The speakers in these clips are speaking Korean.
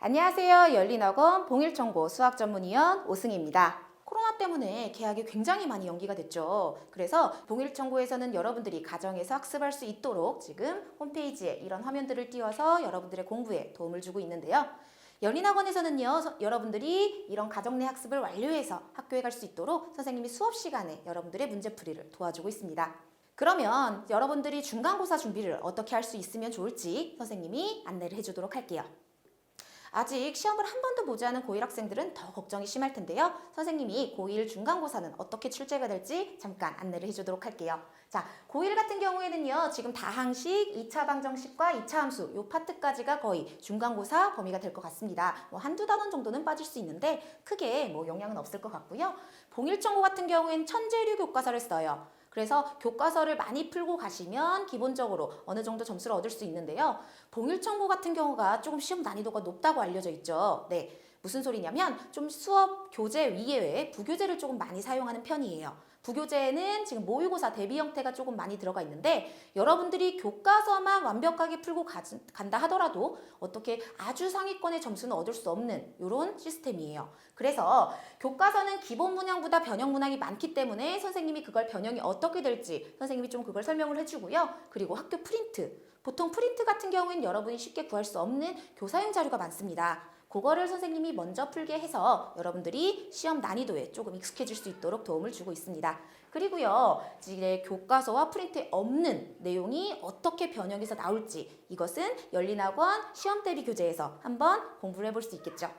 안녕하세요. 열린학원 봉일청고 수학전문위원 오승희입니다. 코로나 때문에 개학이 굉장히 많이 연기가 됐죠. 그래서 봉일청구에서는 여러분들이 가정에서 학습할 수 있도록 지금 홈페이지에 이런 화면들을 띄워서 여러분들의 공부에 도움을 주고 있는데요. 열린학원에서는요, 서- 여러분들이 이런 가정 내 학습을 완료해서 학교에 갈 수 있도록 선생님이 수업 시간에 여러분들의 문제풀이를 도와주고 있습니다. 그러면 여러분들이 중간고사 준비를 어떻게 할 수 있으면 좋을지 선생님이 안내를 해주도록 할게요. 아직 시험을 한 번도 보지 않은 고1 학생들은 더 걱정이 심할 텐데요. 선생님이 고1 중간고사는 어떻게 출제가 될지 잠깐 안내를 해주도록 할게요. 자, 고1 같은 경우에는요, 지금 다항식, 2차 방정식과 2차 함수, 요 파트까지가 거의 중간고사 범위가 될 것 같습니다. 뭐 한두 단원 정도는 빠질 수 있는데, 크게 뭐 영향은 없을 것 같고요. 봉일청고 같은 경우에는 천재류 교과서를 써요. 그래서 교과서를 많이 풀고 가시면 기본적으로 어느 정도 점수를 얻을 수 있는데요. 봉일청고 같은 경우가 조금 시험 난이도가 높다고 알려져 있죠. 네. 무슨 소리냐면 좀 수업 교재 위에 부교재를 조금 많이 사용하는 편이에요. 부교재에는 지금 모의고사 대비 형태가 조금 많이 들어가 있는데 여러분들이 교과서만 완벽하게 풀고 가, 간다 하더라도 어떻게 아주 상위권의 점수는 얻을 수 없는 이런 시스템이에요. 그래서 교과서는 기본 문항보다 변형 문항이 많기 때문에 선생님이 그걸 변형이 어떻게 될지 선생님이 좀 그걸 설명을 해주고요. 그리고 학교 프린트. 보통 프린트 같은 경우에는 여러분이 쉽게 구할 수 없는 교사용 자료가 많습니다. 그거를 선생님이 먼저 풀게 해서 여러분들이 시험 난이도에 조금 익숙해질 수 있도록 도움을 주고 있습니다. 그리고요, 이제 교과서와 프린트에 없는 내용이 어떻게 변형해서 나올지 이것은 열린학원 시험 대비 교재에서 한번 공부를 해볼 수 있겠죠.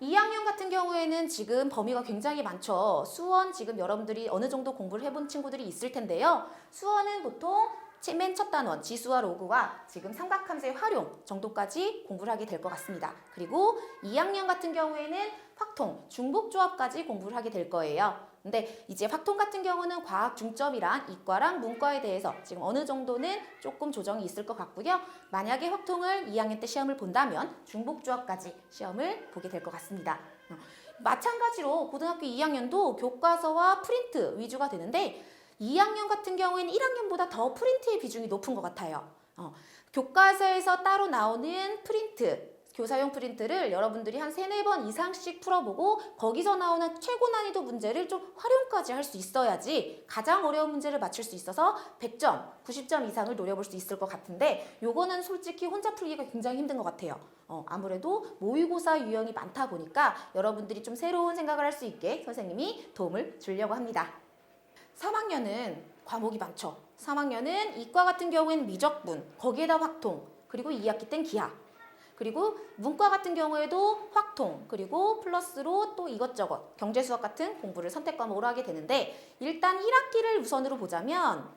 2학년 같은 경우에는 지금 범위가 굉장히 많죠. 수원 지금 여러분들이 어느 정도 공부를 해본 친구들이 있을 텐데요. 수원은 보통 맨 첫 단원 지수와 로그와 지금 삼각함수의 활용 정도까지 공부를 하게 될 것 같습니다. 그리고 2학년 같은 경우에는 확통, 중복조합까지 공부를 하게 될 거예요. 근데 이제 확통 같은 경우는 과학 중점이랑 이과랑 문과에 대해서 지금 어느 정도는 조금 조정이 있을 것 같고요. 만약에 확통을 2학년 때 시험을 본다면 중복조합까지 시험을 보게 될 것 같습니다. 어, 마찬가지로 고등학교 2학년도 교과서와 프린트 위주가 되는데 2학년 같은 경우에는 1학년보다 더 프린트의 비중이 높은 것 같아요. 어, 교과서에서 따로 나오는 프린트, 교사용 프린트를 여러분들이 한 세네 번 이상씩 풀어보고 거기서 나오는 최고 난이도 문제를 좀 활용까지 할 수 있어야지 가장 어려운 문제를 맞출 수 있어서 100점, 90점 이상을 노려볼 수 있을 것 같은데 요거는 솔직히 혼자 풀기가 굉장히 힘든 것 같아요. 어, 아무래도 모의고사 유형이 많다 보니까 여러분들이 좀 새로운 생각을 할 수 있게 선생님이 도움을 주려고 합니다. 3학년은 과목이 많죠. 3학년은 이과 같은 경우에는 미적분, 거기에다 확통, 그리고 2학기 땐 기하. 그리고 문과 같은 경우에도 확통, 그리고 플러스로 또 이것저것 경제 수학 같은 공부를 선택 과목으로 하게 되는데 일단 1학기를 우선으로 보자면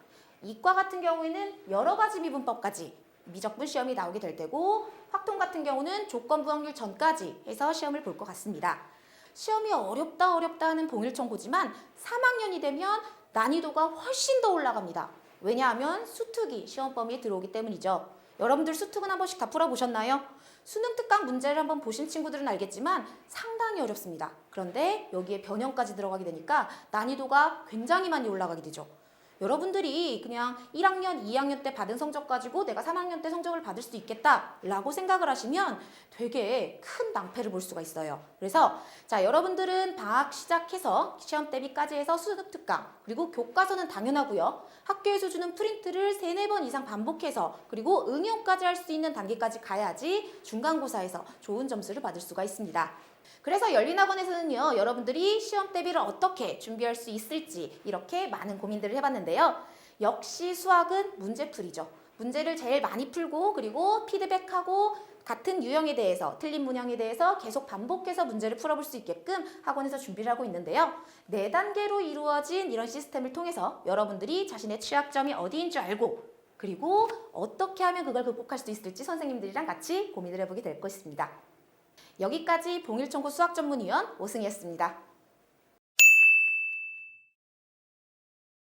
이과 같은 경우에는 여러 가지 미분법까지 미적분 시험이 나오게 될 테고 확통 같은 경우는 조건부 확률 전까지 해서 시험을 볼 것 같습니다. 시험이 어렵다 어렵다 하는 봉일청고지만 3학년이 되면 난이도가 훨씬 더 올라갑니다. 왜냐하면 수특이 시험 범위에 들어오기 때문이죠. 여러분들 수특은 한 번씩 다 풀어보셨나요? 수능 특강 문제를 한번 보신 친구들은 알겠지만 상당히 어렵습니다. 그런데 여기에 변형까지 들어가게 되니까 난이도가 굉장히 많이 올라가게 되죠. 여러분들이 그냥 1학년, 2학년 때 받은 성적 가지고 내가 3학년 때 성적을 받을 수 있겠다라고 생각을 하시면 되게 큰 낭패를 볼 수가 있어요. 그래서 자, 여러분들은 방학 시작해서 시험 대비까지 해서 수능 특강 그리고 교과서는 당연하고요. 학교에서 주는 프린트를 세네 번 이상 반복해서 그리고 응용까지 할 수 있는 단계까지 가야지 중간고사에서 좋은 점수를 받을 수가 있습니다. 그래서 열린학원에서는요, 여러분들이 시험 대비를 어떻게 준비할 수 있을지 이렇게 많은 고민들을 해봤는데요. 역시 수학은 문제풀이죠. 문제를 제일 많이 풀고 그리고 피드백하고 같은 유형에 대해서 틀린 문항에 대해서 계속 반복해서 문제를 풀어볼 수 있게끔 학원에서 준비를 하고 있는데요. 네 단계로 이루어진 이런 시스템을 통해서 여러분들이 자신의 취약점이 어디인 줄 알고 그리고 어떻게 하면 그걸 극복할 수 있을지 선생님들이랑 같이 고민을 해보게 될 것입니다. 여기까지 봉일청구 수학전문위원 오승희였습니다.